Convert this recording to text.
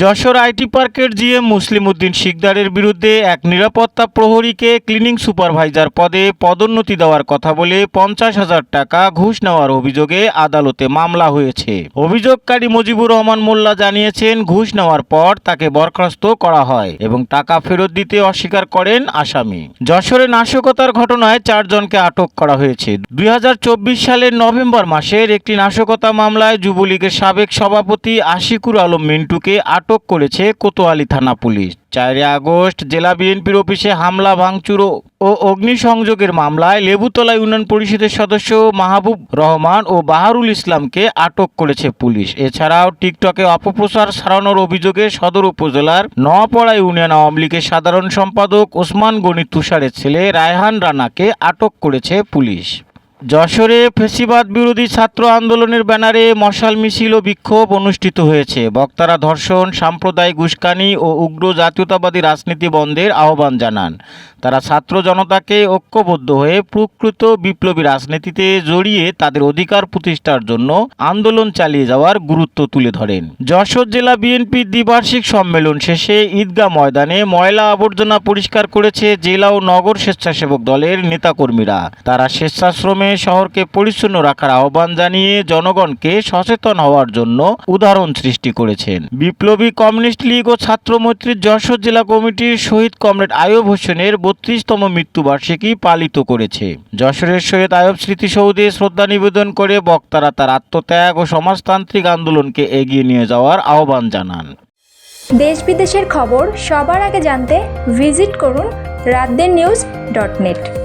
Jessore IT পার্কের GM Muslim Uddin শিকদারের বিরুদ্ধে এক নিরাপত্তা প্রহরীকে ক্লিনিং সুপারভাইজার পদে পদোন্নতি দেওয়ার কথা বলে পঞ্চাশ হাজার টাকা ঘুষ নেওয়ার অভিযোগে আদালতে মামলা হয়েছে। অভিযোগকারী মুজিবুর রহমান মোল্লা জানিয়েছেন, ঘুষ নেওয়ার পর তাকে বরখাস্ত করা হয় এবং টাকা ফেরত দিতে অস্বীকার করেন আসামি। যশোরে নাশকতার ঘটনায় চারজনকে আটক করা হয়েছে। দুই হাজার চব্বিশ সালের নভেম্বর মাসের একটি নাশকতা মামলায় যুবলীগের সাবেক সভাপতি আশিকুর আলম মিন্টুকে আটক করেছে কোতোয়ালি থানা পুলিশ। চারই আগস্ট জেলা বিএনপির অফিসে হামলা, ভাঙচুর ও- অগ্নিসংযোগের মামলায় লেবুতলা ইউনিয়ন পরিষদের সদস্য মাহবুব রহমান ও বাহারুল ইসলামকে আটক করেছে পুলিশ। এছাড়াও টিকটকে অপপ্রচার সারানোর অভিযোগে সদর উপজেলার নোয়াপাড়া ইউনিয়ন আওয়ামী লীগের সাধারণ সম্পাদক ওসমান গনি তুষারের ছেলে রায়হান রানাকে আটক করেছে পুলিশ। যশোরে ফেসিবাদ বিরোধী ছাত্র আন্দোলনের ব্যানারে মশাল মিছিল ও বিক্ষোভ অনুষ্ঠিত হয়েছে। বক্তারা ধর্ষণ, সাম্প্রদায়িক উস্কানি ও উগ্র জাতীয়তাবাদী রাজনীতি বন্ধের আহ্বান জানান। তারা ছাত্র জনতাকে ঐক্যবদ্ধ হয়ে প্রকৃত বিপ্লবী রাজনীতিতে জড়িয়ে তাদের অধিকার প্রতিষ্ঠার জন্য আন্দোলন চালিয়ে যাওয়ার গুরুত্ব তুলে ধরেন। যশোর জেলা বিএনপির দ্বিবার্ষিক সম্মেলন শেষে ঈদগাহ ময়দানে ময়লা আবর্জনা পরিষ্কার করেছে জেলা ও নগর স্বেচ্ছাসেবক দলের নেতাকর্মীরা। তারা স্বেচ্ছাশ্রমে শহরকে পরিচ্ছন্ন রাখার আহ্বান জানিয়ে জনগণকে সচেতন হওয়ার জন্য উদাহরণ সৃষ্টি করেছেন। বিপ্লবী কমিউনিস্ট লীগ ও ছাত্র মৈত্রীর যশোর জেলা কমিটির শহীদ কমরেড আয়ুব হোসেনের বত্রিশতম মৃত্যুবার্ষিকী পালিত করেছে। যশোরের শহীদ আয়ব স্মৃতিসৌধে শ্রদ্ধা নিবেদন করে বক্তারা তার আত্মত্যাগ ও সমাজতান্ত্রিক আন্দোলনকে এগিয়ে নিয়ে যাওয়ার আহ্বান জানান। দেশ বিদেশের খবর সবার আগে জানতে ভিজিট করুন রাতদের নিউজ ডট নেট।